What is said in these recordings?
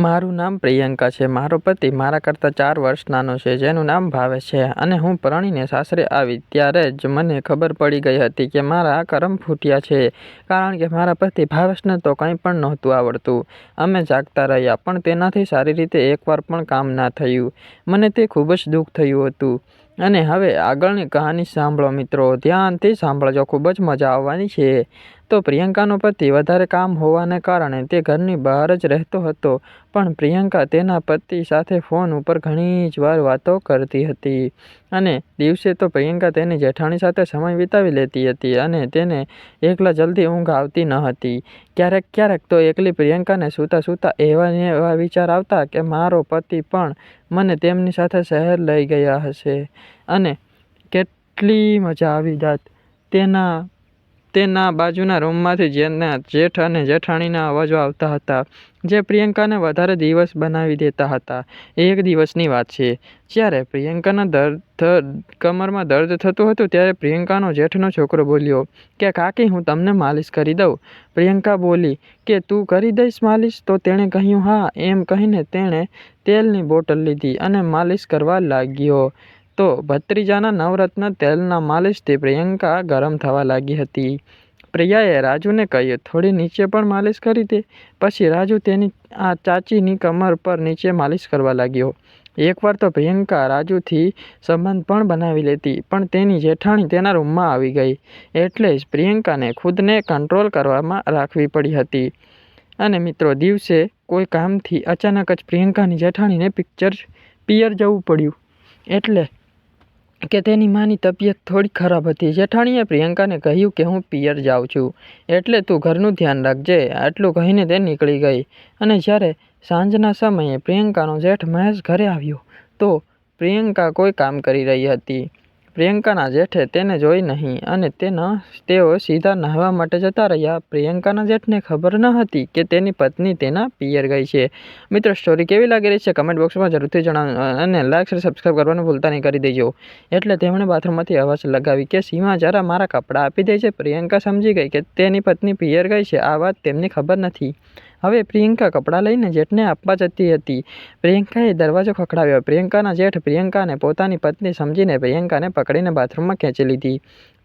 મારું નામ પ્રિયંકા છે. મારો પતિ મારા કરતાં ચાર વર્ષ નાનો છે, જેનું નામ ભાવેશ છે અને હું પરણીને સાસરે આવી ત્યારે જ મને ખબર પડી ગઈ હતી કે મારા કરમ ફૂટ્યા છે. કારણ કે મારા પતિ ભાવેશને તો કંઈ પણ નહોતું આવડતું. અમે જાગતા રહ્યા, પણ તેનાથી સારી રીતે એકવાર પણ કામ ના થયું. મને તે ખૂબ જ દુઃખ થયું હતું. અને હવે આગળની કહાની સાંભળો મિત્રો. ધ્યાનથી સાંભળજો, ખૂબ જ મજા આવવાની છે. તો પ્રિયંકાનો પતિ વધારે કામ હોવાને કારણે તે ઘરની બહાર જ રહેતો હતો. પણ પ્રિયંકા તેના પતિ સાથે ફોન ઉપર ઘણી જ વાર વાતો કરતી હતી અને દિવસે તો પ્રિયંકા તેની જેઠાણી સાથે સમય વિતાવી લેતી હતી અને તેને એકલા જલ્દી ઊંઘ આવતી ન હતી. ક્યારેક ક્યારેક તો એકલી પ્રિયંકાને સૂતા સૂતા એવા એવા વિચાર આવતા કે મારો પતિ પણ મને તેમની સાથે શહેર લઈ ગયા હશે અને કેટલી મજા આવી જાત. તેના તેના બાજુના રૂમમાંથી જેના જેઠ અને જેઠાણીના અવાજો આવતા હતા, જે પ્રિયંકાને વધારે દિવસ બનાવી દેતા હતા. એક દિવસની વાત છે. જ્યારે પ્રિયંકાના દર્દ, કમરમાં દર્દ થતું હતું, ત્યારે પ્રિયંકાનો જેઠનો છોકરો બોલ્યો, કે કાકી, હું તમને માલિશ કરી દઉં. પ્રિયંકા બોલી, કે તું કરી દઈશ માલિશ? તો તેણે કહ્યું, હા. એમ કહીને તેણે તેલની બોટલ લીધી અને માલિશ કરવા લાગ્યો. તો ભત્રીજાના નવરત્ન તેલના માલિશથી પ્રિયંકા ગરમ થવા લાગી હતી. પ્રિયાએ રાજુને કહ્યું, થોડી નીચે પણ માલિશ કરી દે. પછી રાજુ તેની આ ચાચીની કમર પર નીચે માલિશ કરવા લાગ્યો. એકવાર તો પ્રિયંકા રાજુથી સંબંધ પણ બનાવી લેતી, પણ તેની જેઠાણી તેના રૂમમાં આવી ગઈ, એટલે જ પ્રિયંકાને ખુદને કંટ્રોલ કરવામાં રાખવી પડી હતી. અને મિત્રો, દિવસે કોઈ કામથી અચાનક જ પ્રિયંકાની જેઠાણીને પિક્ચર પિયર જવું પડ્યું. એટલે કે તેની માની તબિયત થોડી ખરાબ હતી. જેઠાણીએ પ્રિયંકાને કહ્યું કે હું પિયર જાઉં છું, એટલે તું ઘરનું ધ્યાન રાખજે. આટલું કહીને તે નીકળી ગઈ. અને જ્યારે સાંજના સમયે પ્રિયંકાનો જેઠ મહેશ ઘરે આવ્યો, તો પ્રિયંકા કોઈ કામ કરી રહી હતી. પ્રિયંકાના જેઠે તેને જોઈ નહીં અને તેના તેઓ સીધા નહાવા માટે જતા રહ્યા. પ્રિયંકાના જેઠને ખબર ન હતી કે તેની પત્ની તેના પિયર ગઈ છે. મિત્રો સ્ટોરી કેવી લાગી રહી છે કમેન્ટ બોક્સમાં જરૂરથી જણાવો અને લાઈક શેર સબસ્ક્રાઈબ કરવાનું ભૂલતા નહીં, કરી દેજો. એટલે તેમણે બાથરૂમમાંથી અવાજ લગાવી કે, સીમા, જરા મારા કપડાં આપી દે છે પ્રિયંકા સમજી ગઈ કે તેની પત્ની પિયર ગઈ છે, આ વાત તેમને ખબર નથી. હવે પ્રિયંકા કપડાં લઈને જેઠને આપવા જતી હતી. પ્રિયંકાએ દરવાજો ખખડાવ્યો. પ્રિયંકાના જેઠ પ્રિયંકાને પોતાની પત્ની સમજીને પ્રિયંકાને પકડીને બાથરૂમમાં ખેંચી લીધી.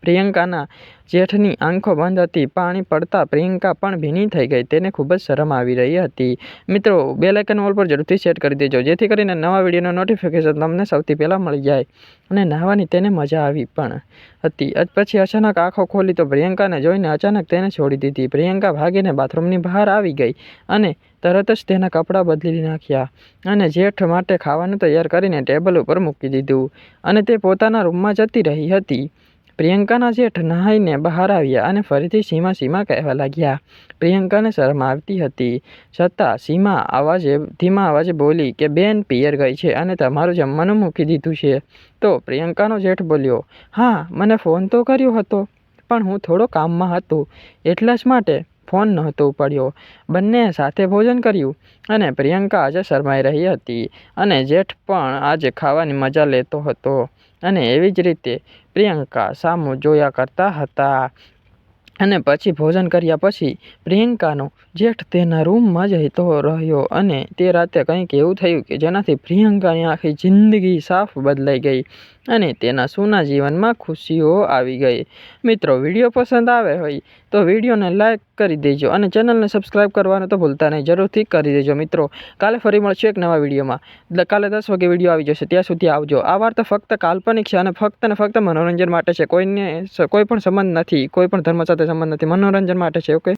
પ્રિયંકાના જેઠની આંખો બંધ હતી, પાણી પડતા પ્રિયંકા પણ ભીની થઈ ગઈ. તેને ખૂબ જ શરમ આવી રહી હતી. મિત્રો, બે લાઇકન ઓલ પર ઝડપથી સેટ કરી દેજો, જેથી કરીને નવા વિડીયોનો નોટિફિકેશન તમને સૌથી પહેલાં મળી જાય અને નહાવાની તેને મજા આવી પણ હતી. પછી અચાનક આંખો ખોલી તો પ્રિયંકાને જોઈને અચાનક તેને છોડી દીધી. પ્રિયંકા ભાગીને બાથરૂમની બહાર આવી ગઈ અને તરત જ તેના કપડાં બદલી નાખ્યા અને જેઠ માટે ખાવાનું તૈયાર કરીને ટેબલ ઉપર મૂકી દીધું અને તે પોતાના રૂમમાં જતી રહી હતી. પ્રિયંકાના જેઠ નહાઈને બહાર આવ્યા અને ફરીથી સીમા સીમા કહેવા લાગ્યા. પ્રિયંકાને શરમ આવતી હતી, છતાં સીમા અવાજે, ધીમા અવાજે બોલી કે, બેન, પિયર ગઈ છે અને તમારું જમવાનું મૂકી દીધું છે. તો પ્રિયંકાનો જેઠ બોલ્યો, હા, મને ફોન તો કર્યો હતો, પણ હું થોડો કામમાં હતો, એટલા જ માટે ફોન નહોતો ઉપાડ્યો. બંને સાથે ભોજન કર્યું અને પ્રિયંકા આજે શરમાઈ રહી હતી અને જેઠ પણ આજે ખાવાની મજા લેતો હતો. અને એવી જ રીતે પ્રિયંકા સામું જોયા કરતા હતા. અને પછી ભોજન કર્યા પછી પ્રિયંકાનો જેઠ તેના રૂમમાં જતો રહ્યો અને તે રાતે કંઈક એવું થયું કે જેનાથી પ્રિયંકાની આખી જિંદગી સાફ બદલાઈ ગઈ અને તેના સૂના જીવનમાં ખુશીઓ આવી ગઈ. મિત્રો, વીડિયો પસંદ આવે હોય તો વિડીયોને લાઈક કરી દેજો અને ચેનલને સબસ્ક્રાઈબ કરવાનું તો ભૂલતા નહીં. જરૂરથી કરી દેજો મિત્રો. કાલે ફરી મળશું એક નવા વિડીયોમાં. કાલે દસ વાગે વીડિયો આવી જશે. ત્યાં સુધી આવજો. આ વાર્તા ફક્ત કાલ્પનિક છે અને ફક્ત ને ફક્ત મનોરંજન માટે છે. કોઈને કોઈ પણ સંબંધ નથી. કોઈ પણ ધર્મ સાથે સંબંધ નથી મનોરંજન માટે છે ઓકે